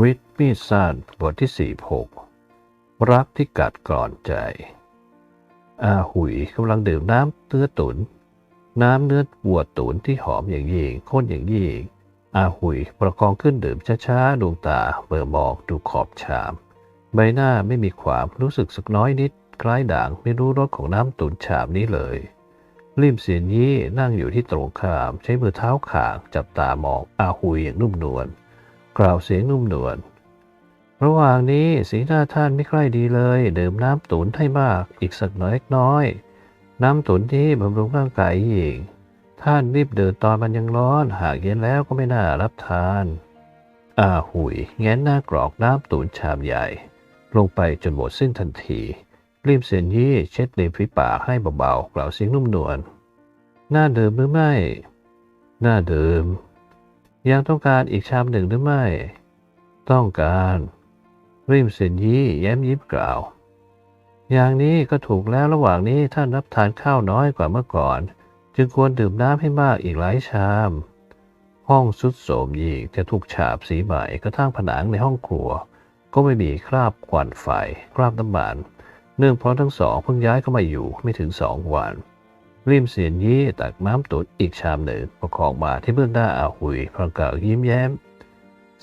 วิทมีดสั้นบทที่สี่หกรักที่กัดกร่อนใจ อาหุยกำลังดื่มน้ำเนื้อตุน น้ำเนื้อวัวตุนที่หอมอย่างยิ่งข้นอย่างยิ่ง อาหุยประคองขึ้นดื่มช้าๆดวงตาเบอมองดูขอบชาม ใบหน้าไม่มีความรู้สึกสักน้อยนิด คล้ายด่างไม่รู้รสของน้ำตุนชามนี้เลยริมเสียนยี่นั่งอยู่ที่ตรงข้าม ใช้มือเท้าขางจับตามองอาหุยอย่างนุ่มนวล กล่าวเสียงนุ่มนวลระหว่างนี้สีหน้าท่านไม่ใคร่ดีเลย ดื่มน้ำตุนให้มากอีกสักน้อยเล็กน้อย น้ำตุนที่บำรุงร่างกายหญิงท่านรีบเดินตอนมันยังร้อน หากเย็นแล้วก็ไม่น่ารับทานอาหุยแง้นหน้ากรอกน้ำตุนชามใหญ่ ลงไปจนหมดสิ้นทันทีรีบเสียนยี่เช็ดริมฝีปากให้เบาๆกล่าวเสียงนุ่มนวลน่าดื่มหรือไม่ น่าดื่ม ยังต้องการอีกชามหนึ่งหรือไม่ ต้องการ ริมเสียนยี่แย้มยิ้มกล่าว อย่างนี้ก็ถูกแล้วระหว่างนี้ท่านรับทานข้าวน้อยกว่าเมื่อก่อน จึงควรดื่มน้ำให้มากอีกหลายชาม ห้องสุดโสมยิ่งจะถูกฉาบสีใหม่กระทั่งผนังในห้องครัว ก็ไม่มีคราบควันไฟ คราบน้ำมันเนื่องเพราะทั้งสองเพิ่งย้ายเข้ามาอยู่ไม่ถึงสองวัน ริมเสียนยี่ตักน้ำตุ๋นอีกชามหนึ่งประคองมาที่เบื้องหน้าอาหุยพลางกล่าวยิ้มแย้ม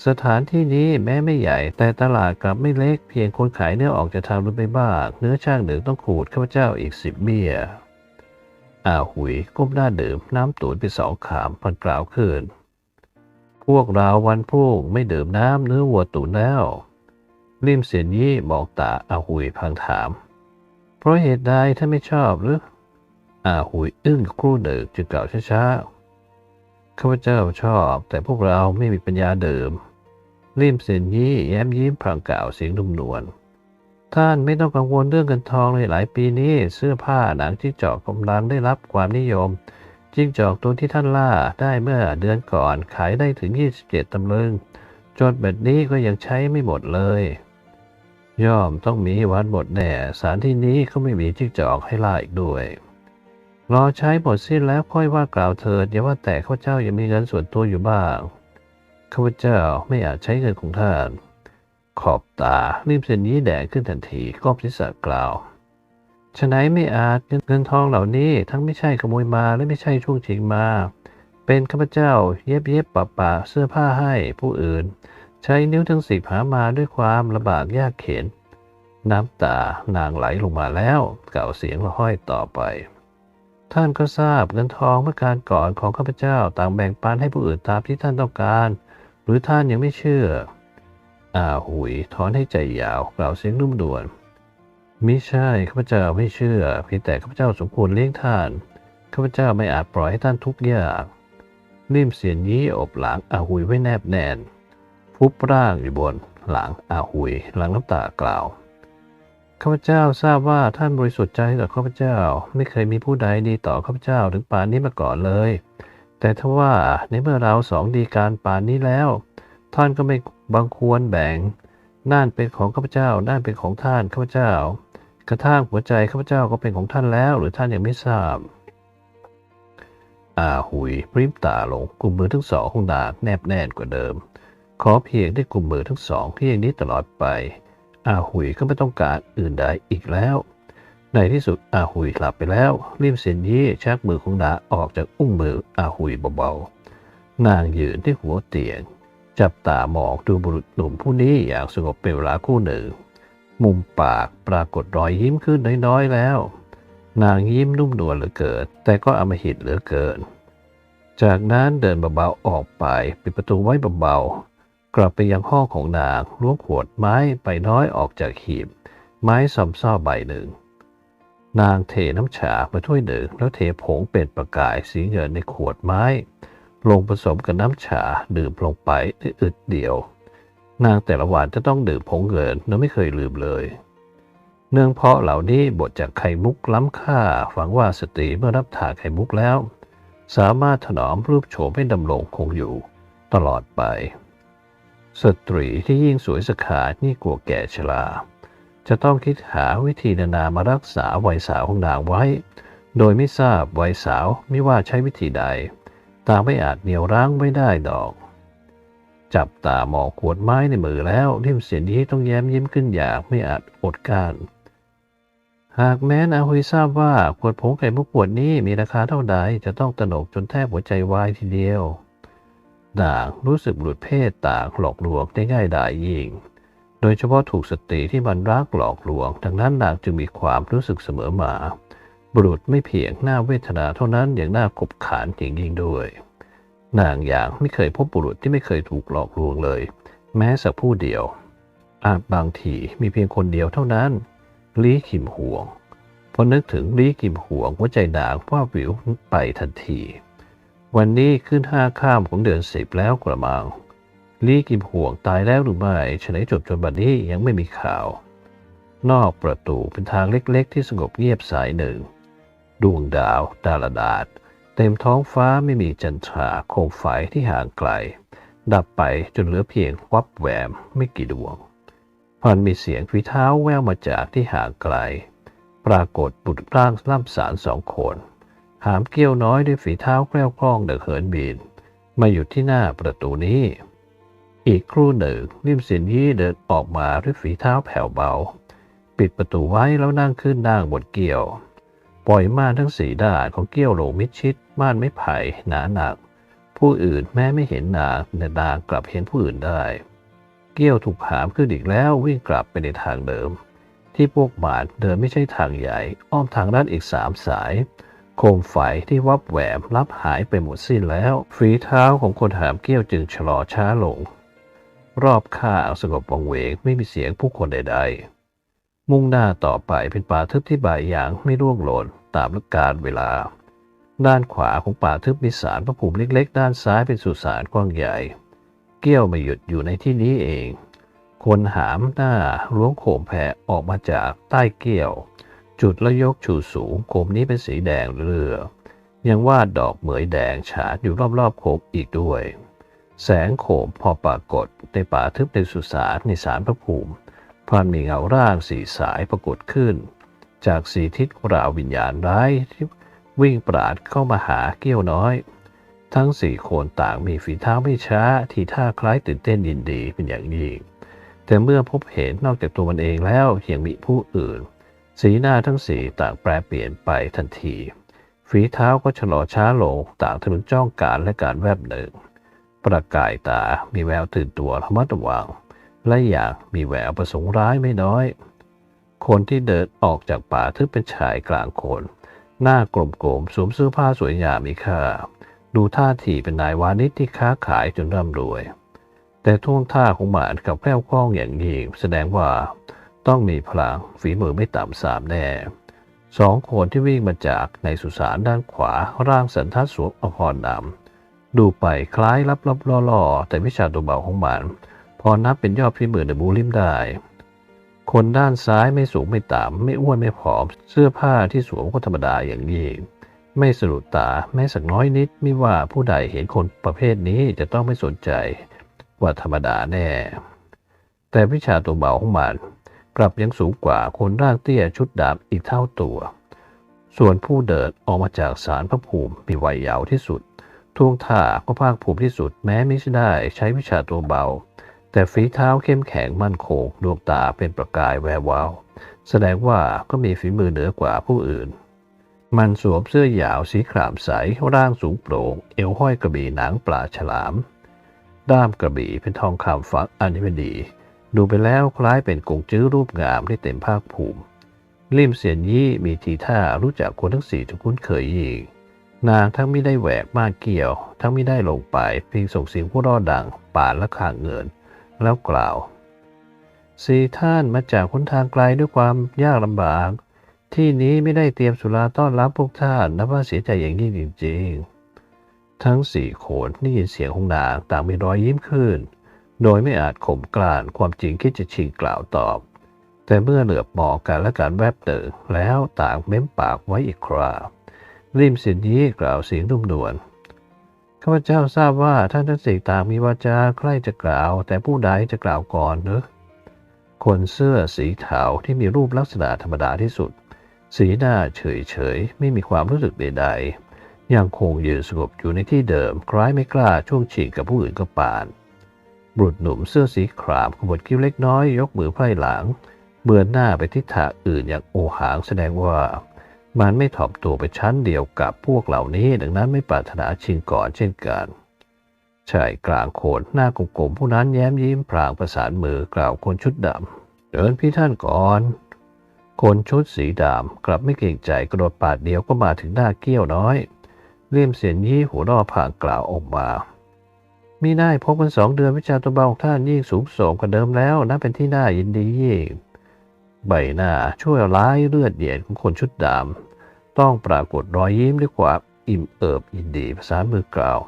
สถานที่นี้แม้ไม่ใหญ่ แต่ตลาดกลับไม่เล็ก เพียงคนขายเนื้อออกจะทำรุนไปบ้าง เนื้อช่างหนึ่งต้องขูดข้าพเจ้าอีกสิบเบี้ยอาหุยก้มหน้าดื่มน้ำตุ๋นไปสองขามพลางกล่าวขึ้น พวกเราวันพุ่งไม่ดื่มน้ำเนื้อวัวตุ๋นแล้วริมเสียนยี่มองตาอาหุยพังถาม เพราะเหตุใดท่านไม่ชอบหรือ อาหุยอึ้งครู่หนึ่งจึงกล่าวช้าๆ ข้าพเจ้าชอบ แต่พวกเราไม่มีปัญญาเดื่มริมเสียนยี่แย้มยิ้มพลางกล่าวเสียงนุ่มนวลท่านไม่ต้องกังวลเรื่องเงินทองเลยหลายปีนี้เสื้อผ้าหนังจิ้งจอกกำลังได้รับความนิยมจิ้งจอกตัวที่ท่านล่าได้เมื่อเดือนก่อนขายได้ถึง 27 ตำลึงจนแบบนี้ก็ยังใช้ไม่หมดเลย ย่อมต้องมีวันหมดแน่สารที่นี้ก็ไม่มีจิ้งจอกให้ล่าอีกด้วย รอใช้หมดสิ้นแล้วค่อยว่ากล่าวเถิดอย่าว่าแต่ข้าพเจ้ายังมีเงินส่วนตัวอยู่บ้างข้าพเจ้าไม่อาจใช้เงินของท่าน ขอบตารีบเส้นนี้แดงขึ้นทันทีก้มศีรษะกล่าวฉะไหนไม่อาจเงินทองเหล่านี้ทั้งไม่ใช่ขโมยมาและไม่ใช่ช่วงชิงมา เป็นข้าพเจ้าเย็บเย็บปะปะเสื้อผ้าให้ผู้อื่น ใช้นิ้วทั้งสิบหามาด้วยความลำบากยากเข็น น้ำตานางไหลลงมาแล้วกล่าวเสียงละห้อยต่อไป ท่านก็ทราบเงินทองเมื่อการก่อนของข้าพเจ้าต่างแบ่งปันให้ผู้อื่นตามที่ท่านต้องการ หรือท่านยังไม่เชื่อ อ่าหุยถอนให้ใจยาวกล่าวเสียงนุ่มนวลมิใช่ข้าพเจ้าไม่เชื่อเพียงแต่ข้าพเจ้าสมควรเลี้ยงท่านข้าพเจ้าไม่อาจปล่อยให้ท่านทุกข์ยากริมเสียนยี่อบหลังอาหุยไว้แนบแน่นฟุบร่างอยู่บน หลังอาหุยหลังน้ำตากล่าว ข้าพเจ้าทราบว่าท่านบริสุทธิ์ใจต่อข้าพเจ้า ไม่เคยมีผู้ใดดีต่อข้าพเจ้าถึงป่านนี้มาก่อนเลย แต่ถ้าว่าในเมื่อเราสองดีการป่านนี้แล้ว ท่านก็ไม่บังควรแบ่งน่านเป็นของข้าพเจ้าน่านเป็นของท่านข้าพเจ้า กระทั่งหัวใจข้าพเจ้าก็เป็นของท่านแล้ว หรือท่านยังไม่ทราบอาหุยพริมตาลงกลุ่มมือทั้งสองของนาแนบแน่นกว่าเดิม ขอเพียงได้กลุ่มมือทั้งสองเพียงนี้ตลอดไป อาหุยก็ไม่ต้องการอื่นใดอีกแล้ว ในที่สุดอาหุยหลับไปแล้วริมเสียนยี่ชักมือของนาออกจากอุ้งมืออาหุยเบาๆนางยืนที่หัวเตียง จับตามองดูบุรุษหนุ่มผู้นี้อย่างสงบเป็นเวลาคู่หนึ่ง มุมปากปรากฏรอยยิ้มขึ้นน้อยๆแล้ว นางยิ้มนุ่มนวลเหลือเกินแต่ก็อมหิตเหลือเกิน จากนั้นเดินเบาๆออกไปปิดประตูไว้เบา กลับไปยังห้องของนางล้วงขวดไม้ไปน้อยออกจากหีบ ไม้ซอมซ่อใบหนึ่ง นางเทน้ำชามาถ้วยหนึ่ง แล้วเทผงเป็นประกายสีเงินในขวดไม้ ลงผสมกับน้ำชาดื่มลงไปในอึดเดียว นางแต่ละวันจะต้องดื่มผงเงินโดยไม่เคยลืมเลย เนื่องเพราะเหล่านี้บทจากไข่มุกล้ำค่าฝังว่าสตรีเมื่อรับทาไข่มุกแล้ว สามารถถนอมรูปโฉมให้ดำรงคงอยู่ ตลอดไป สตรีที่ยิ่งสวยสขาดนี่กลัวแก่ชราจะต้องคิดหาวิธีนานามารักษาวัยสาวของนางไว้ โดยไม่ทราบวัยสาวไม่ว่าใช้วิธีใดต่างไม่อาจเหนี่ยวรั้งไว้ได้ดอก จับตามองขวดไม้ในมือแล้วริมเสียนนี้ต้องแย้มยิ้มขึ้นอย่างไม่อาจอดกลั้นหากแม้นาฮุยทราบว่าขวดผงไข่มุกขวดนี้มีราคาเท่าใดจะต้องตระหนกจนแทบหัวใจวายทีเดียว ด่างรู้สึกหลุดเพศต่างหลอกลวงได้ง่ายดายยิ่ง โดยเฉพาะถูกสตรีที่มันรักหลอกลวง ดังนั้นนางจึงมีความรู้สึกเสมอมา บุรุษไม่เพียงหน้าเวทนาเท่านั้นอย่างน่ากบขานอย่างยิ่งด้วย นางอย่างไม่เคยพบบุรุษที่ไม่เคยถูกหลอกลวงเลย แม้สักผู้เดียว อาจบางทีมีเพียงคนเดียวเท่านั้นลีขิมห่วงพอนึกถึงลีขิมห่วงหัวใจนางว่าวิวไปทันที วันนี้ขึ้นห้าข้ามของเดือนสิบแล้วกระมัง ลีกิมห่วงตายแล้วหรือไม่ฉนั้นจบจนบัดนี้ยังไม่มีข่าว นอกประตูเป็นทางเล็กๆ ที่สงบเงียบสายหนึ่ง ดวงดาว ดาลดาดเต็มท้องฟ้าไม่มีจันทราโคมไฟที่ห่างไกล ดับไปจนเหลือเพียงวับแหวมไม่กี่ดวงพันมีเสียงฝีเท้าแววมาจากที่ห่างไกล ปรากฏบุตรร่างล่ำสารสองคน หามเกี้ยวน้อยด้วยฝีเท้าแกล้วคล่องเดินเหินบิน มาอยู่ที่หน้าประตูนี้ อีกครู่หนึ่งริมสินยี่เดินออกมาด้วยฝีเท้าแผ่วเบา ปิดประตูไว้แล้วนั่งขึ้นนั่งบนเกี้ยว ปล่อยม่านทั้งสีด้านของเกี้ยวลงมิดชิด ม่านไม้ไผ่หนาหนัก ผู้อื่นแม้ไม่เห็นหนางแต่นางกลับเห็นผู้อื่นได้ เกี้ยวถูกหามขึ้นอีกแล้ววิ่งกลับไปในทางเดิม ที่พวกหมาดเดินไม่ใช่ทางใหญ่ อ้อมทางด้านอีกสามสาย โคมไฟที่วับแหวมลับหายไปหมดสิ้นแล้ว ฝีเท้าของคนหามเกี้ยวจึงชะลอช้าลง รอบข้างสงบวังเวงไม่มีเสียงผู้คนใดๆ มุ่งหน้าต่อไปเป็นป่าทึบที่บ่ายอย่างไม่ร่วงหล่นตามฤกาลเวลา ด้านขวาของป่าทึบมีสารพระภูมิเล็ก ๆ ด้านซ้ายเป็นสุสานกว้างใหญ่ เกี้ยวมาหยุดอยู่ในที่นี้เอง คนหามหน้าล้วงโขมแผ่ออกมาจากใต้เกี้ยว จุดแล้วยกชูสูงโคมนี้เป็นสีแดงเรือ ยังวาดดอกเหมยแดงฉาดอยู่รอบๆโคมอีกด้วย แสงโขมพอปรากฏในป่าทึบในสุสานในสารพระภูมิพลันมีเงาร่างสีสายปรากฏขึ้น จากสีทิศราววิญญาณร้ายที่วิ่งปราดเข้ามาหาเกี้ยวน้อย ทั้งสี่คนต่างมีฝีเท้าไม่ช้า ทีท่าคล้ายตื่นเต้นยินดีเป็นอย่างยิ่งแต่เมื่อพบเห็นนอกจากตัวมันเองแล้วยังมีผู้อื่น สีหน้าทั้งสี่ต่างแปรเปลี่ยนไปทันที ฝีเท้าก็ชะลอช้าลงต่างทะลุจ้องการและการแวบหนึ่ง ประกายตามีแววตื่นตัวระมัดระวัง และอย่างมีแววประสงค์ร้ายไม่น้อย คนที่เดินออกจากป่าทึบเป็นชายกลางคน หน้ากลมโกลมสวมเสื้อผ้าสวยงามมีค่า ดูท่าทีเป็นนายวานิชที่ค้าขายจนร่ำรวย แต่ท่วงท่าของหมานกับแกล้วคล่องอย่างยิ่งแสดงว่า ต้องมีพลังฝีมือไม่ต่ำสามแน่สองคนที่วิ่งมาจากในสุสานด้านขวาร่างสันทัดสวมอภรณ์ดำดูไปคล้ายลับล่อๆ แต่วิชาตัวเบาของมัน พอนับเป็นยอดฝีมือในบูลิมได้ คนด้านซ้ายไม่สูงไม่ต่ำไม่อ้วนไม่ผอม เสื้อผ้าที่สวมก็ธรรมดาอย่างยิ่งไม่สะดุดตาแม้สักน้อยนิดไม่ว่าผู้ใดเห็นคนประเภทนี้จะต้องไม่สนใจ ว่าธรรมดาแน่ แต่วิชาตัวเบาของมัน กลับยังสูงกว่าคนร่างเตี้ยชุดดำอีกเท่าตัว ส่วนผู้เดินออกมาจากสารพระภูมิมีวัยเยาว์ที่สุดท่วงท่าก็ภาคภูมิที่สุดแม้ไม่ได้ใช้วิชาตัวเบา แต่ฝีเท้าเข้มแข็งมั่นคงดวงตาเป็นประกายแวววาว แสดงว่าก็มีฝีมือเหนือกว่าผู้อื่น มันสวมเสื้อยาวสีขรามใสร่างสูงโปร่งเอวห้อยกระบี่หนังปลาฉลาม ด้ามกระบี่เป็นทองคำฝักอัญมณี ดูไปแล้วคล้ายเป็นกงจื้อรูปงามที่เต็มภาคภูมิ ลิมเสียนยี่มีทีท่ารู้จักคนทั้งสี่จนคุ้นเคยยิ่งนางทั้งไม่ได้แหวกม่านเกี่ยว ทั้งไม่ได้ลงไปเพียงส่งเสียงผู้รอดดังป่านและขางเงิน แล้วกล่าวสี่ท่านมาจากคนทางไกลด้วยความยากลำบาก ที่นี้ไม่ได้เตรียมสุราต้อนรับพวกท่านนับว่าเสียใจอย่างยิ่งจริงๆ ทั้งสี่คนได้ยินเสียงของนางต่างมีรอยยิ้มขึ้น โดยไม่อาจข่มกล่านความจริงคิดจะชิงกล่าวตอบ แต่เมื่อเหลือบมองกันและการแวบเตอแล้วต่างเม้มปากไว้อีกคราริมสียนยี้กล่าวเสียงนุ่มนวลข้าพเจ้าทราบว่าท่านทั้งสี่ต่างมีวาจาใกล้จะกล่าว แต่ผู้ใดจะกล่าวก่อนเนอะคนเสื้อสีขาวที่มีรูปลักษณะธรรมดาที่สุด สีหน้าเฉยเฉยไม่มีความรู้สึกใดๆยังคงยืนสงบอยู่ในที่เดิมคล้ายไม่กล้าช่วงชิงกับผู้อื่นก็ปาน บุรุษหนุ่มเสื้อสีขรามขบวนคิ้วเล็กน้อย ยกมือไพร่หลัง เบือนหน้าไปทิศทางอื่นอย่างโอหางแสดงว่า มันไม่ถ่อมตัวไปชั้นเดียวกับพวกเหล่านี้ ดังนั้นไม่ปรารถนาชิงก่อนเช่นกันชายกลางโขนหน้ากลมๆผู้นั้นแย้มยิ้มพลางประสานมือกล่าวคนชุดดำเดินพี่ท่านก่อน คนชุดสีดำกลับไม่เกรงใจกระโดดปาดเดียวก็มาถึงหน้าเกี้ยวน้อยเลี่ยมเสียนยี่หัวรอผ่างกล่าวออกมา มีได้พบกันสองเดือนวิชาตัวเบาของท่านยิ่งสูงส่งกว่าเดิมแล้วนับเป็นที่น่ายินดียิ่งใบหน้าช่วยร้ายเลือดเย็นของคนชุดดำต้องปรากฏรอยยิ้มด้วยความอิ่มเอิบยินดีภาษามือกล่าว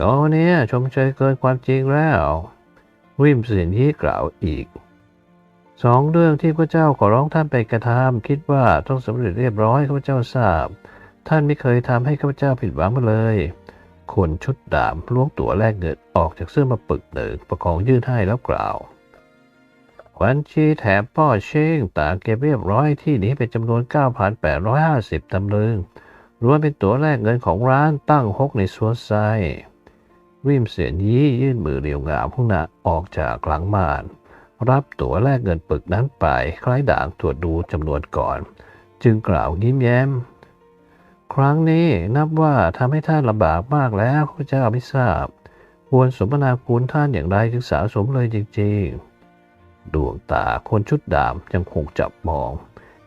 ตอนนี้ชมเชยเกินความจริงแล้ว วิมเสียนยี่กล่าวอีกสองเรื่องที่พระเจ้าขอร้องท่านไปกระทำคิดว่าต้องสำเร็จเรียบร้อยข้าพเจ้าทราบ ท่านไม่เคยทำให้ข้าพเจ้าผิดหวังมาเลย คนชุดดำล้วงตั๋วแลกเงินออกจากเสื้อมาปึกหนึ่งประคองยื่นให้แล้วกล่าวขวัญชีแถมป้อเช่งต่างเก็บเรียบร้อยที่นี้เป็นจำนวน 9,850 ตำลึงรวมเป็นตั๋วแลกเงินของร้านตั้งฮกในสวนไซวิมเสียนยี่ยื่นมือเรียวงามพุ่งหน้าออกจากหลังม่าน รับตั๋วแลกเงินปึกนั้นไป คล้ายด่างตรวจดูจำนวนก่อน จึงกล่าวยิ้มแย้ม ครั้งนี้นับว่าทำให้ท่านลำบากมากแล้วข้าพเจ้าไม่ทราบ ควรสมนาคุณท่านอย่างไรถึงสะสมเลยจริงๆ ดวงตาคนชุดดำยังคงจับมอง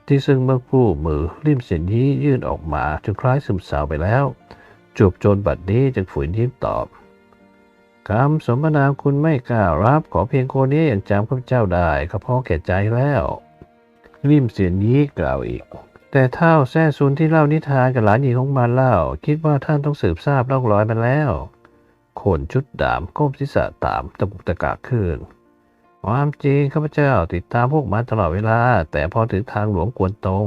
ที่ซึ่งเมื่อคู่มือริมเสียนยี่ยื่นออกมาจนคล้ายซึมเศร้าไปแล้ว จูบจนบัดนี้จึงฝืนยิ้มตอบคำสมนาคุณไม่กล้ารับขอเพียงคนนี้อย่างจำข้าพเจ้าได้ก็พอแก่ใจแล้วริมเสียนยี่กล่าวอีก แต่เท่าแซ่ซุนที่เล่านิทานกับหลานหญิงของมันเล่า คิดว่าท่านต้องสืบทราบล่องรอยมันแล้ว คนชุดดำก้มศีรษะตามตะกุกตะกากขึ้นความจริงข้าพเจ้าติดตามพวกมันตลอดเวลา แต่พอถึงทางหลวงกวนตง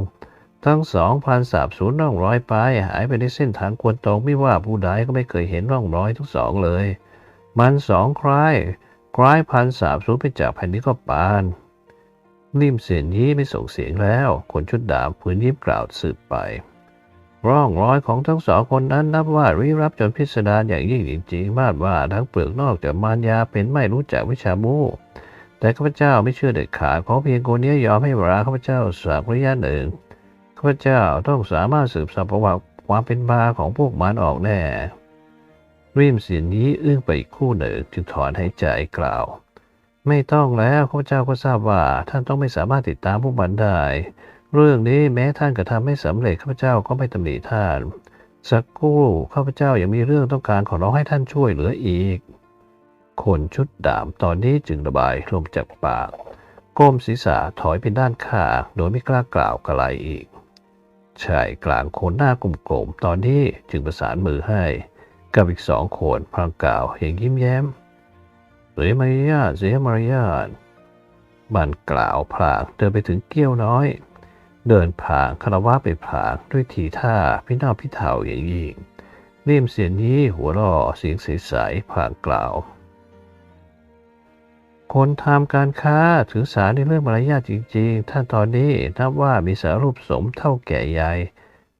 ทั้งสองพันสาบสูญร่องรอยไป หายไปในเส้นทางกวนตงไม่ว่าผู้ใดก็ไม่เคยเห็นร่องรอยทั้งสองเลย มันสองคล้ายคล้ายพันสาบสูญไปจากแผ่นนี้ก็ปาน ริ่มเสียนยี่ไม่ส่งเสียงแล้ว คนชุดดาบผืนยิ้มกล่าวสืบไป ร่องรอยของทั้งสองคนนั้นนับว่าริรับจนพิสดารอย่างยิ่งจริงๆมากว่าทั้งเปลือกนอกจากมารยาเป็นไม่รู้จักวิชามูแต่ข้าพเจ้าไม่เชื่อเด็ดขาดขอเพียงคนนี้ยอมให้เวลาข้าพเจ้าสักระยะหนึ่งข้าพเจ้าต้องสามารถสืบสอบประวัติความเป็นมาของพวกมันออกแน่ริมเสียนนี้อึ้งไปอีกคู่หนึ่งจึงถอนหายใจกล่าว ไม่ต้องแล้วข้าพเจ้าก็ทราบว่า ท่านต้องไม่สามารถติดตามพวกมันได้ เรื่องนี้แม้ท่านกระทำไม่สำเร็จข้าพเจ้าก็ไม่ตำหนิท่าน สักครู่ข้าพเจ้ายังมีเรื่องต้องการขอร้องให้ท่านช่วยเหลืออีก คนชุดดำตอนนี้จึงระบายลมจากปากก้มศีรษะถอยไปด้านข้างโดยไม่กล้ากล่าวกระไรอีกชายกลางคนหน้ากลมๆตอนนี้จึงประสานมือให้ กับอีกสองคนพลางกล่าวอย่างยิ้มแย้ม เสียมารยาทเสียมารยาทมันกล่าวพลางเดินไปถึงเกี้ยวน้อย เดินผ่านคารวะไปผ่านด้วยทีท่าพินาศพิเทาอย่างยิ่งริมเสียนนี้หัวร่อเสียงใสๆผ่านกล่าว คนทำการค้าถือสาในเรื่องมารยาทจริง ๆ ท่านตอนนี้นับว่ามีสารูปสมเท่าแก่ใหญ่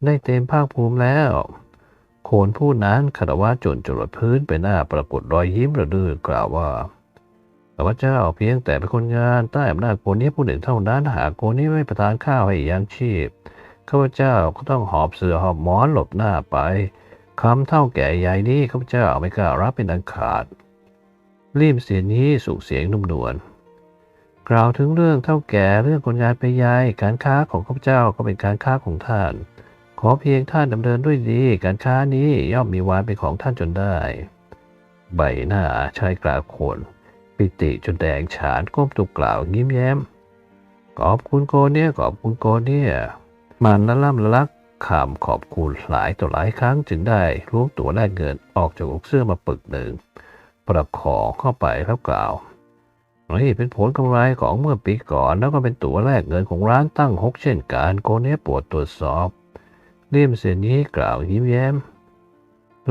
ได้เต็มภาคภูมิแล้ว นผู้นั้นคารวะจนจรดพื้นไปหน้าปรากฏรอยยิ้มระดือกล่าวว่าข้าพเจ้าเพียงแต่เป็นคนงานใต้อำนาจคนนี้ผู้หนึ่งเท่านั้นหากคนนี้ไม่ประทานข้าวให้ยังชีพข้าพเจ้าก็ต้องหอบเสือหอบหมอนหลบหน้าไปคำเท่าแก่ใหญ่นี้ข้าพเจ้าไม่กล้ารับเป็นอันขาดรีมเสียงนี้สุเสียงนุ่มนวลกล่าวถึงเรื่องเท่าแก่เรื่องคนงานไปยายการค้าของข้าพเจ้าก็เป็นการค้าของท่าน ขอเพียงท่านดำเนินด้วยดี การค้านี้ย่อมมีวานเป็นของท่านจนได้ ใบหน้าชายกลางคนปิติจนแดงฉานก้มตุกกล่าวยิ้มแย้มขอบคุณโกเนี่ยขอบคุณโกเนี่ยมันละล่ำละลักคำขอบคุณหลายต่อหลายครั้งจึงได้ล้วงตัวแลกเงินออกจากอกเสื้อมาปึกหนึ่ง ประคองเข้าไปแล้วกล่าวนี่เป็นผลกำไรของเมื่อปีก่อนแล้วก็เป็นตั๋วแลกเงินของร้านตั้งฮกเช่นกันโกเนี้ปวดตรวจสอบ เลี่ยมเสียนี้กล่าวยิ้มแย้ม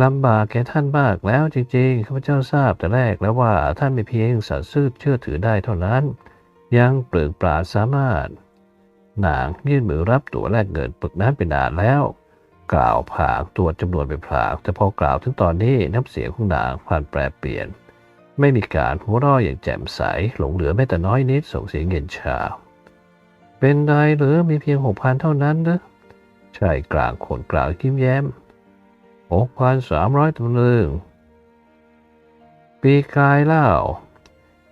ลำบากแก่ท่านมากแล้วจริงๆ ข้าพเจ้าทราบแต่แรกแล้วว่าท่านไม่เพียงสัตย์ซื่อเชื่อถือได้เท่านั้น ยังเปลือกปราสามารถ นางยื่นมือรับตั๋วแลกเงินปึกนั้นเป็นนานแล้ว กล่าวผางตัวจำนวนไปพลางแต่พอกล่าวถึงตอนนี้น้ำเสียงของนางผ่านแปรเปลี่ยน ไม่มีการหัวเราะอย่างแจ่มใสหลงเหลือแม้แต่น้อยนิดส่งเสียงเย็นชา เป็นไรหรือมีเพียงหกพันเท่านั้นหรือ ชายกลางคนกล่างยิ้มแย้มหกพันสามร้อยตำลึง ปีกายเล่า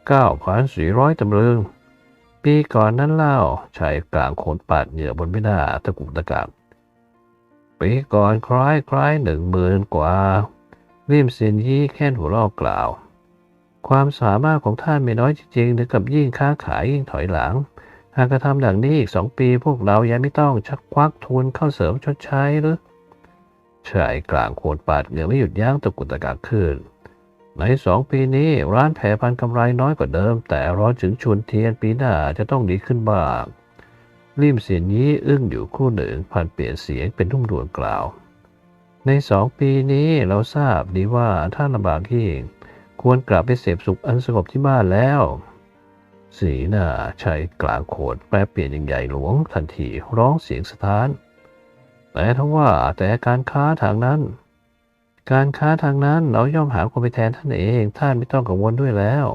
เก้าพันสี่ร้อยตำลึง ปีก่อนนั้นเล่าชายกลางคนปาดเหงื่อบนใบหน้าตะกุกตะกักปีก่อนคล้ายคล้ายหนึ่งหมื่นกว่าริมเซียนยี่แค่นหัวเรอกล่าว ความสามารถของท่านไม่น้อยจริงๆถึงกับยิ่งค้าขายยิ่งถอยหลัง หากกระทำดังนี้อีกสองปีพวกเรายังไม่ต้องชักควักทุนเข้าเสริมชดใช้หรือชายกลางโคนปาดเหงื่อไม่หยุดยั้งตะกุตะกักขึ้น ในสองปีนี้ร้านแผ่พันกำไรน้อยกว่าเดิม แต่รอถึงชวนเทียนปีหน้าจะต้องดีขึ้นบ้างริมเสียนยี่อึ้งอยู่คู่หนึ่งผ่านเปลี่ยนเสียงเป็นทุ่มดวนกล่าว ในสองปีนี้เราทราบดีว่าท่านลำบากยิ่งควรกลับไปเสพสุขอันสงบที่บ้านแล้ว สีหน้าชายกลางโขดแปรเปลี่ยนอย่างใหญ่หลวงทันทีร้องเสียงสะท้าน แต่ถ้าว่าแต่การค้าทางนั้น การค้าทางนั้นเราย่อมหาคนไปแทนท่านเอง ท่านไม่ต้องกังวลด้วยแล้ว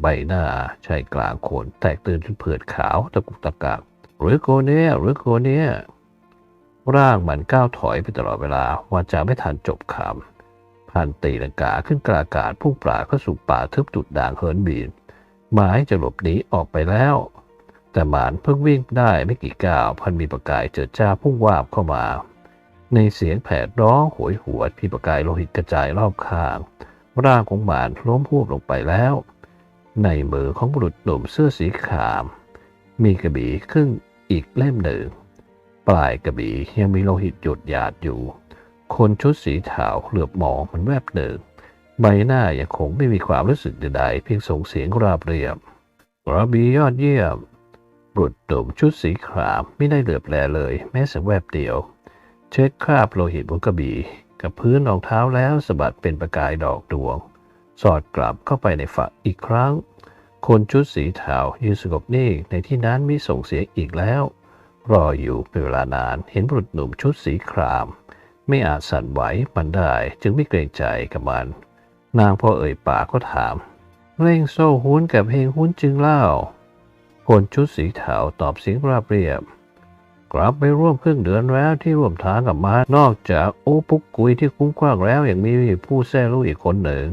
ใบหน้าชายกลางโขนแตกตื่นจนเผือดขาวตะกุกตะกักหรือโกเนียหรือโกเนียร่างมันก้าวถอยไปตลอดเวลาวาจะไม่ทันจบคำพันตีลังกาขึ้นกลางอากาศพุ่งปลาเข้าสู่ป่าทึบตุดด่างเฮินบีน หมายจะหลบหนีออกไปแล้ว แต่หมานเพิ่งวิ่งได้ไม่กี่ก้าวพันมีประกายเจิดจ้าพุ่งวาบเข้ามา ในเสียงแผดร้องโหยหวน มีประกายโลหิตกระจายรอบข้าง ร่างของหมานล้มพูบลงไปแล้ว ในมือของบุรุษหนุ่มเสื้อสีขาม มีกระบี่ครึ่งอีกเล่มหนึ่ง ปลายกระบี่ยังมีโลหิตหยดหยาดอยู่ คนชุดสีขาวเหลือบมองมันแวบหนึ่ง ใบหน้ายังคงไม่มีความรู้สึกใดๆเพียงส่งเสียงราบเรียบกระบี่ยอดเยี่ยม บุรุษหนุ่มชุดสีขาวไม่ได้เหลือบแลเลย แม้สักแวบเดียว เช็ดคราบโลหิตบนกระบี่ กับพื้นรองเท้าแล้วสะบัดเป็นประกายดอกดวง สอดกลับเข้าไปในฝักอีกครั้ง คนชุดสีขายืนสงบนิ่งในที่นั้นไม่ส่งเสียงอีกแล้ว รออยู่เป็นเวลานานเห็นบุรุษหนุ่มชุดสีคราม ไม่อาจสั่นไหวมันได้จึงไม่เกรงใจกับมัน นางพอเอ่ยปากก็ถาม เร่งโซ่หุ้นกับเพลงหุ้นจึงเล่า คนชุดสีขาวตอบเสียงราบเรียบ กลับไปร่วมครึ่งเดือนแล้วที่ร่วมทางกับมานอกจากโอ้ปุกกุยที่คุ้มกว้างแล้วยังมีผู้แท้รู้อีกคนหนึ่ง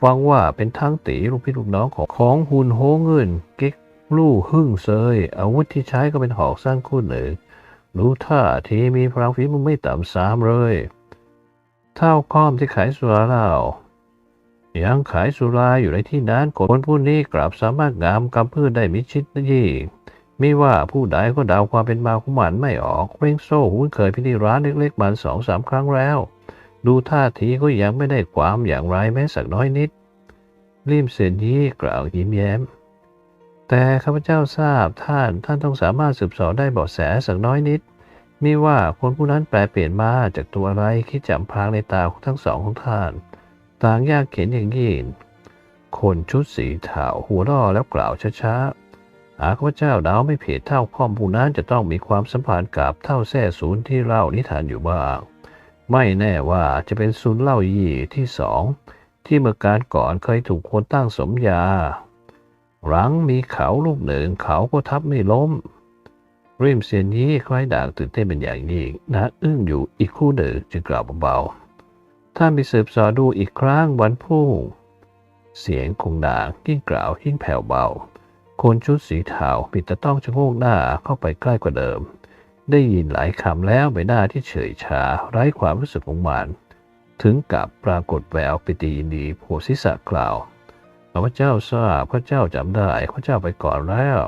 ฟังว่าเป็นทั้งตีลูกพี่ลูกน้องของของหุนโฮเงินเก๊กลู่หึ่งเซย อาวุธที่ใช้ก็เป็นหอกสั้นคู่หนึ่งรู้ท่าทีมีพลังฝีมือไม่ต่ำสามเลย เท่าค้อมที่ขายสุราเหล้า ยังขายสุราอยู่ในที่นั้นคนผู้นี้กลับสามารถงามกำพืชได้มิชิดยิ่ไม่ว่าผู้ใดก็เดาความเป็นมาของมันไม่ออกเร่งโซ่หุ้นเคยพิธีร้านเล็กๆมันสองสามครั้งแล้ว ดูท่าทีก็ยังไม่ได้ความอย่างไรแม้สักน้อยนิด ริมเสียนยี่กล่าวยิ้มแย้ม แต่ข้าพเจ้าทราบท่านท่านต้องสามารถสืบสอนได้เบาะแสสักน้อยนิดมิว่าคนผู้นั้นแปลเปลี่ยนมาจากตัวอะไรคิดจำพรางในตาของทั้งสองของท่าน ต่างยากเข็นอย่างยิ่งคนชุดสีขาหัวเราะแล้วกล่าวช้าๆ หากพระเจ้าดาวไม่ผิดเท่าข้อมผู้นั้นจะต้องมีความสัมพันธ์กับเท่าแท่ศูนย์ที่เล่านิทานอยู่บ้าง ไม่แน่ว่าจะเป็นศูนย์เล่ายี่ที่สองที่เมื่อการก่อนเคยถูกคนตั้งสมญา หลังมีเขาลูกหนึ่งเขาก็ทับไม่ล้ม ริมเซียนยี่คล้ายด่างตื่นเต้นเป็นอย่างยิ่งนะ อึ้งอยู่อีกคู่หนึ่งจึงกล่าวเบาๆ ท่านไปสืบสอดูอีกครั้งวันพุ่งเสียงของนางยิ่งกล่าวยิ่งแผ่วเบา คนชุดสีเทาปิดตาต้องชะโงกหน้าเข้าไปใกล้กว่าเดิม ได้ยินหลายคำแล้วใบหน้าที่เฉยชาไร้ความรู้สึกของมันถึงกับปรากฏแววปิติยินดีโผล่ศีรษะกล่าวข้าพเจ้าทราบข้าพเจ้าจำได้ข้าพเจ้าไปก่อนแล้ว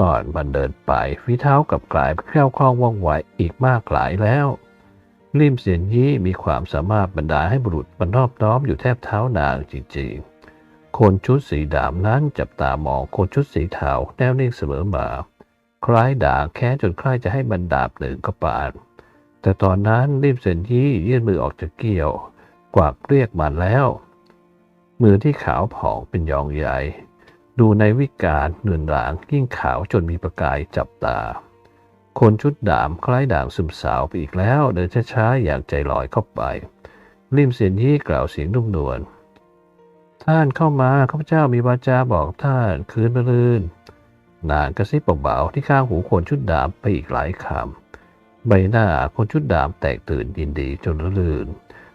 ตอนมันเดินไปฝีเท้ากับกลายแคล่วคล่องว่องไวอีกมากหลายแล้ว ริมเสียนยี่มีความสามารถบรรดาให้บุรุษบรรนอบน้อมอยู่แทบเท้านางจริงๆ คนชุดสีดำนั้นจับตามองคนชุดสีเทาแนวนิ่งเสมอมา คล้ายด่างแค้นจนใครจะให้บรรดาบหนึ่งก็ปานแต่ตอนนั้นริมเสียนยี่ยื่นมือออกจากเกี่ยว กวักเรียกมันแล้ว มือที่ขาวผ่องเป็นยองใหญ่ ดูในวิการเนือนหลางยิ่งขาวจนมีประกายจับตา คนชุดดำคล้ายด่างซึมสาวไปอีกแล้ว เดินช้าๆอย่างใจลอยเข้าไป ริมเสียนยี่กล่าวเสียงนุ่มนวลท่านเข้ามาข้าพเจ้ามีวาจาบอกท่านคืนมะรืนนางกระซิบเบาๆที่ข้างหูคนชุดดำไปอีกหลายคำใบหน้าคนชุดดำแตกตื่นยินดีจนระลื่น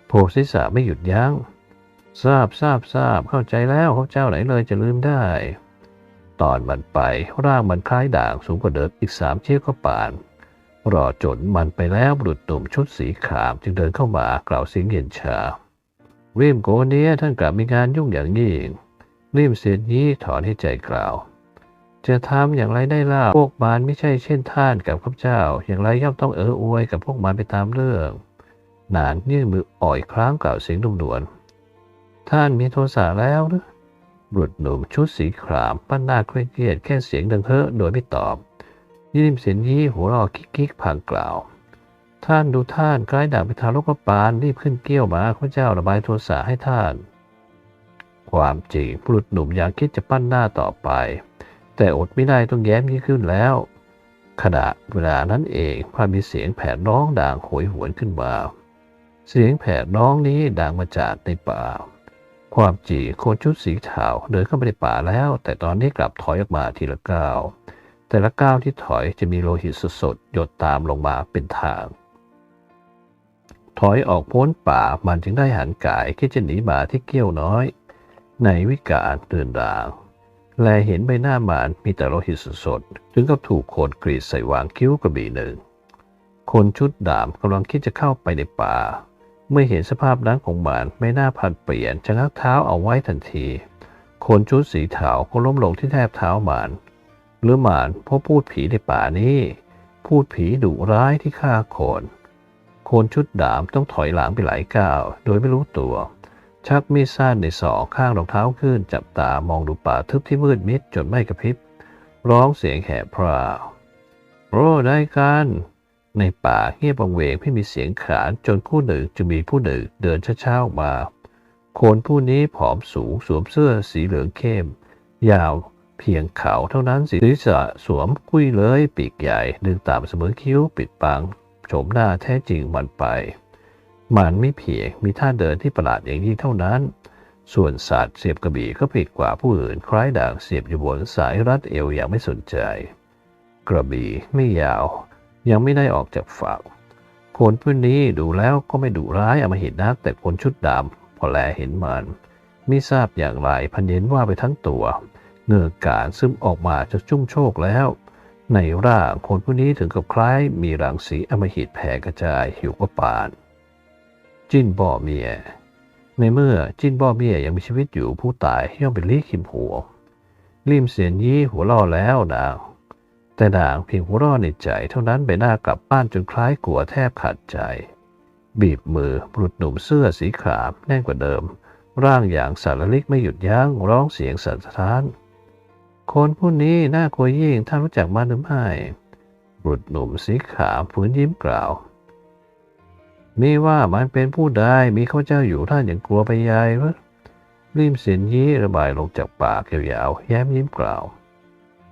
โผล่ศีรษะไม่หยุดยัง้งทราบทราบทราบเข้าใจแล้วข้าพเจ้าไหนเลยจะลืมได้ ตอนมันไปร่างมันคล้ายด่างสูงกว่าเดิมอีกสามเชือกก็ป่าน รอจนมันไปแล้วบุรุษหนุ่มชุดสีขาวจึงเดินเข้ามากล่าวเสียงเย็นชาริมโกเนียท่านกลับมีงานยุ่งอย่างยิ่งริมเสียนี้ถอนให้ใจกล่าว จะทำอย่างไรได้ล่ะพวกมันไม่ใช่เช่นท่านกับข้าพเจ้า อย่างไรย่อมต้องเอออวยกับพวกมันไปตามเรื่องนานยื่นมืออ่อยครั้งกล่าวเสียงนุ่มนวลท่านมีโทรศัพท์แล้วหรือ บุรุษหนุ่มชุดสีขามปั้นหน้าเคร่งเครียดแค่เสียงดังเฮ้อโดยไม่ตอบ ยิ้มเสียงยี่หัวเราะกิ๊กๆพังกล่าว ท่านดูท่านคล้ายด่างไปทารกปานรีบขึ้นเกี้ยวมาข้าเจ้าระบายโทรศัพท์ให้ท่าน ความจริงบุรุษหนุ่มยังคิดจะปั้นหน้าต่อไป แต่อดไม่ได้ต้องแย้มยิ่งขึ้นแล้ว ขณะเวลานั้นเองพอมีเสียงแผดร้องด่างโหยหวนขึ้นมาเสียงแผดร้องนี้ดังมาจากในป่า ความจริงคนชุดสีขาวเดินเข้าไปในป่าแล้ว แต่ตอนนี้กลับถอยออกมาทีละก้าว แต่ละก้าวที่ถอยจะมีโลหิตสดๆหยดตามลงมาเป็นทาง ถอยออกพ้นป่ามันจึงได้หันกายคิดจะหนีหมาที่เกี้ยวน้อย ในวิกาลตื่นรางแลเห็นใบหน้าหมานมีแต่โลหิตสดๆถึงกับถูกโคนกรีดใส่วางคิ้วกระบี่หนึ่ง คนชุดดำกำลังคิดจะเข้าไปในป่า เมื่อเห็นสภาพนั้นของหมานไม่น่าพันเปลี่ยนจะงักเท้าเอาไว้ทันที คนชุดสีขาวก็ล้มลงที่แทบเท้าหมาน หรือหมานเพราะพูดผีในป่านี้ พูดผีดุร้ายที่ฆ่าคนคนชุดดำต้องถอยหลังไปหลายก้าว โดยไม่รู้ตัว ชักมีดสั้นในสองข้างรองเท้าขึ้น จับตามองดูป่าทึบที่มืดมิดจนไม่กระพริบ ร้องเสียงแหบพราวโอ้ได้กัน ในป่าเงียบวังเวงไม่มีเสียงขานจนผู้หนึ่งจะมีผู้หนึ่งเดินช้าๆออกมา คนผู้นี้ผอมสูงสวมเสื้อสีเหลืองเข้ม ยาวเพียงเข่าเท่านั้นศีรษะสวมกุ้ยเลยปีกใหญ่ดึงตามเสมอคิ้วปิดบังโฉมหน้าแท้จริงมันไป มันไม่เพียงมีท่าเดินที่ประหลาดอย่างยิ่งเท่านั้น ส่วนสัตว์เสียบกระบี่ก็ผิดกว่าผู้อื่นคล้ายด่างเสียบอยู่บนสายรัดเอวอย่างไม่สนใจ กระบี่ไม่ยาว ยังไม่ได้ออกจากฝักคนผู้นี้ดูแล้วก็ไม่ดุร้ายอำมหิตนัก แต่คนชุดดำพอแลเห็นมันไม่ทราบอย่างไรพันเย็นว่าไปทั้งตัวเงื่อการซึมออกมาจะชุ่มโชกแล้ว ในร่างคนผู้นี้ถึงกับคล้ายมีรังสีอำมหิตแผ่กระจายอยู่กว่าปาน จิ้นบ่อเมีย ในเมื่อจิ้นบ่อเมียยังมีชีวิตอยู่ผู้ตายย่อมเป็นลี่ขิมหัวริมเสียนยี่หัวล่อแล้วนาง แต่นางเพียงหัวเร่อในใจเท่านั้นใบหน้ากลับบ้านจนคล้ายกลัวแทบขาดใจ บีบมือบุรุษหนุ่มเสื้อสีขาวแน่นกว่าเดิม ร่างอย่างสารลิกไม่หยุดยั้งร้องเสียงสั่นสะท้าน คนผู้นี้น่ากลัวยิ่งท่านรู้จักมาหรือไม่บุรุษหนุ่มสีขาวฝืนยิ้มกล่าวมีว่ามันเป็นผู้ใดมีข้าเจ้าอยู่ท่านอย่างกลัวไปยายหรือริมเสียนยี่ระบายลงจากปากยาวๆแย้มยิ้มกล่าว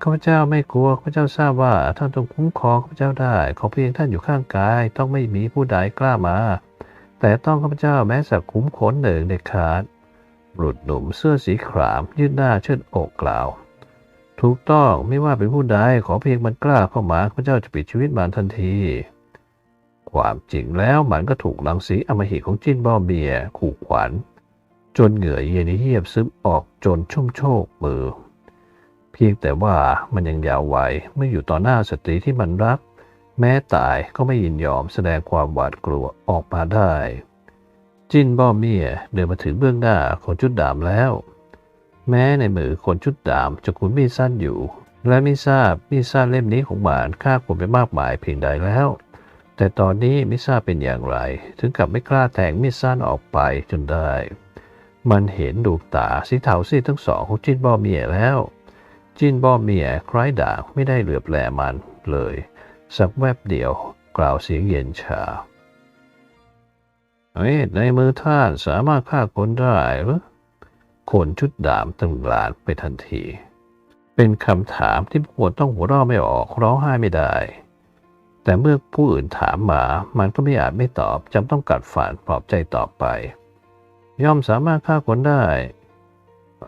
ข้าพเจ้าไม่กลัวข้าพเจ้าทราบว่าท่านต้องคุ้มครองข้าพเจ้าได้ ขอเพียงท่านอยู่ข้างกาย ต้องไม่มีผู้ใดกล้ามา แต่ต้องข้าพเจ้าแม้สักคุ้มขนหนึ่งเด็ดขาดบุรุษหนุ่มเสื้อสีขามยืดหน้าเชิดอกกล่าว ถูกต้องไม่ว่าเป็นผู้ใดขอเพียงมันกล้าเข้ามาข้าพเจ้าจะปิดชีวิตมันทันที ความจริงแล้วมันก็ถูกรังสีอำมหิของจิ้นบอเบียขู่ขวัญจนเหงื่อเย็นเยียบซึมออกจนชุ่มโชกมือ เพียงแต่ว่ามันยังยาววัยเมื่ออยู่ต่อหน้าสตรีที่มันรัก แม้ตายก็ไม่ยินยอมแสดงความหวาดกลัวออกมาได้ จินบ้อเมียเดินมาถึงเบื้องหน้าคนชุดดำแล้ว แม้ในมือคนชุดดำจะคุนมีดสั้นอยู่ และม่ทราบมีดสั้นเล่มนี้ของหมานฆ่าคนไปมากมายเพียงใดแล้ว แต่ตอนนี้ม่ทราบเป็นอย่างไร ถึงกับไม่กล้าแทงมีดสั้นออกไปจนได้ มันเห็นดวงตาสีเทาซีทั้งสองของจินบ้อเมียแล้ว จินบ้อเมียคล้ายด่างไม่ได้เหลือบแลมันเลย สักแวบเดียวกล่าวเสียงเย็นชาเฮ้ในมือท่านสามารถฆ่าคนได้หรือคนชุดดำตึงหลานไปทันที เป็นคำถามที่ผู้คนต้องหัวเราะไม่ออกร้องไห้ไม่ได้ แต่เมื่อผู้อื่นถามมา มันก็ไม่อาจไม่ตอบจำต้องกัดฝันปลอบใจตอบไป ย่อมสามารถฆ่าคนได้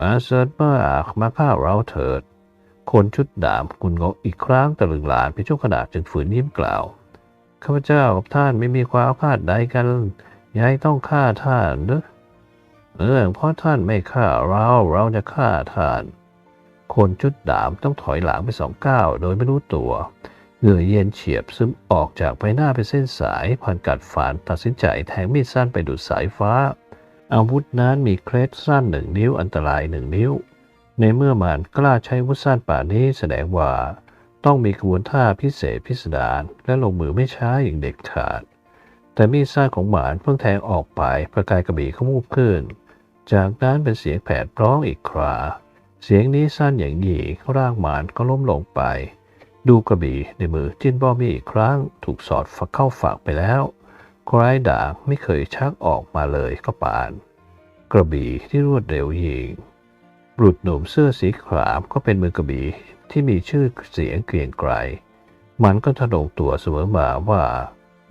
อาเสริฐมากมาฆ่าเราเถิด คนชุดดำคุณงกอีกครั้งตะลึงหลานเป็นช่วงขนาดจึงฝืนยิ้มกล่าวข้าพเจ้ากับท่านไม่มีความอาฆาตใดกันยายต้องฆ่าท่านหรือเออเพราะท่านไม่ฆ่าเราเราจะฆ่าท่าน คนชุดดำต้องถอยหลังไปสองก้าวโดยไม่รู้ตัวเหงื่อเย็นเฉียบซึมออกจากใบหน้าเป็นเส้นสายผ่านกัดฝันตัดสินใจแทงมีดสั้นไปดุดสายฟ้า อาวุธนั้นมีเคล็ดสั้นหนึ่งนิ้วอันตรายหนึ่งนิ้ว ในเมื่อมันกล้าใช้วุธสั้นป่านี้แสดงว่า ต้องมีกระบวนท่าพิเศษพิสดารและลงมือไม่ช้าอย่างเด็ดขาด แต่มีดสั้นของหมานเพิ่งแทงออกไปประกายกระบี่ขมูบขึ้น จากนั้นเป็นเสียงแผดร้องอีกครา เสียงนี้สั้นอย่างหยีร่างหมานก็ล้มลงไป ดูกระบี่ในมือจิ้นบอมีอีกครั้ง ถูกสอดฝักเข้าฝักไปแล้วคล้ายด่างไม่เคยชักออกมาเลยก็ปาน กระบี่ที่รวดเร็วยิง บุรุษหนุ่มเสื้อสีขาวก็เป็นมือกระบี่ที่มีชื่อเสียงเกรียงไกร มันก็ทะนงตัวเสมอมาว่า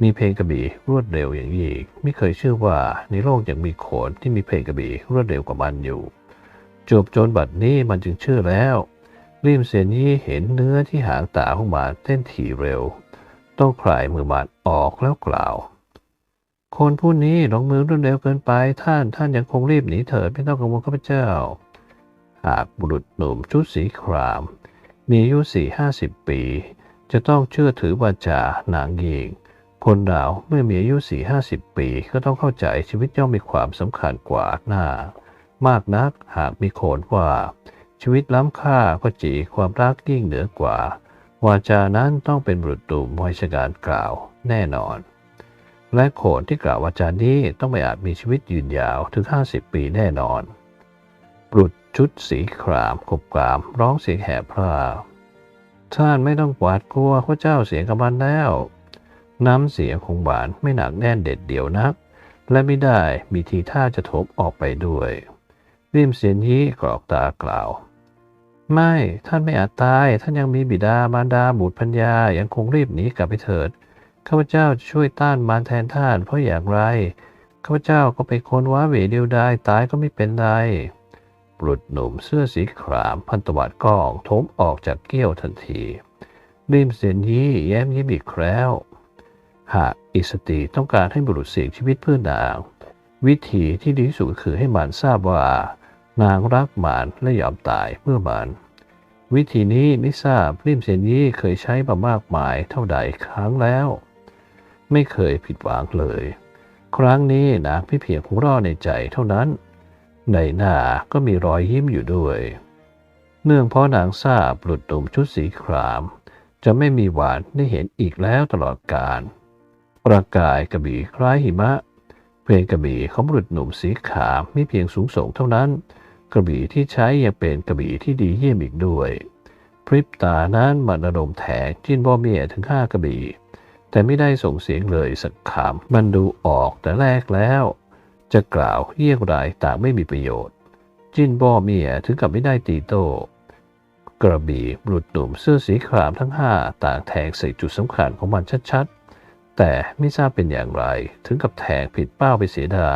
มีเพลงกระบี่รวดเร็วอย่างยิ่งไม่เคยเชื่อว่าในโลกยังมีโขนที่มีเพลงกระบี่รวดเร็วกว่ามันอยู่ จบจนบัดนี้มันจึงเชื่อแล้วริมเสียนยี่เห็นเนื้อที่หางตาของมันเต้นถี่เร็ว ต้องคลายมือมันออกแล้วกล่าว คนผู้นี้ลงมือรวดเร็วเกินไปท่านท่านยังคงรีบหนีเถิดไม่ต้องกังวลข้าพเจ้า หากบุรุษหนุ่มชุดสีคราม มีอายุสี่ห้าสิบปี จะต้องเชื่อถือวาจานางยิงคนเราเมื่อมีอายุสี่ห้าสิบปี ก็ต้องเข้าใจชีวิตย่อมมีความสำคัญกว่าหน้า มากนักหากมีโขนว่า ชีวิตล้ำค่าก็จีความรักยิ่งเหนือกว่า วาจานั้นต้องเป็นบุรุษตุ่มวัยชการกล่าวแน่นอน และโขนที่กล่าววาจานี้ต้องไม่อาจมีชีวิตยืนยาวถึง 50 ปีแน่นอน รุษชุดสีครามกบกราม ร้องเสียงแหบพร่าท่านไม่ต้องหวาดกลัวพระเจ้าเสียงกับมันแล้ว น้ำเสียงของหวานไม่หนักแน่นเด็ดเดี่ยวนัก และไม่ได้มีทีท่าจะทบออกไปด้วยริมเสียนยี่กรอกตากล่าว ไม่ท่านไม่อาจตาย ท่านยังมีบิดามารดาบุตรพัญญายังคงรีบหนีกลับไปเถิดข้าพเจ้าจะช่วยต้านมารแทนท่านเพราะอย่างไรข้าพเจ้าก็เป็นคนว้าเหวเดียวดายตายก็ไม่เป็นไร บุรุษหนุ่มเสื้อสีขามพันตวัดกล้องทมออกจากเกี้ยวทันทีริมเสียนยี่แย้มยิ้มอีกแล้ว หากอิสตรีต้องการให้บุรุษเสียงชีวิตเพื่อนาง วิธีที่ดีที่สุดคือให้มันทราบว่า นางรักหมานและยอมตายเมื่อมัน วิธีนี้ไม่ทราบริมเซนยี่เคยใช้มามากมายเท่าใดครั้งแล้ว ไม่เคยผิดหวังเลย ครั้งนี้นางไม่เพียงคงรอดในใจเท่านั้น ในหน้าก็มีรอยยิ้มอยู่ด้วย เนื่องเพราะนางทราบหลุดตุ่มชุดสีคราม จะไม่มีหวานได้เห็นอีกแล้วตลอดกาลประกายกระบี่คล้ายหิมะ เพลงกระบี่ของบุรุษหนุ่มสีขาวไม่เพียงสูงส่งเท่านั้น กระบี่ที่ใช้ยังเป็นกระบี่ที่ดีเยี่ยมอีกด้วย พริบตานั้นมันระดมแทงจิ้นบอเมียถึงห้ากระบี่แต่ไม่ได้ส่งเสียงเลยสักคำมันดูออกแต่แรกแล้ว จะกล่าวเยี่ยงไรต่างไม่มีประโยชน์ จินบอเมียถึงกับไม่ได้ตีโต้กระบี่บุรุษหนุ่มเสื้อสีครามทั้งห้าต่างแทงใส่จุดสำคัญของมันชัดๆ แต่ไม่ทราบเป็นอย่างไรถึงกับแทงผิดเป้าไปเสียได้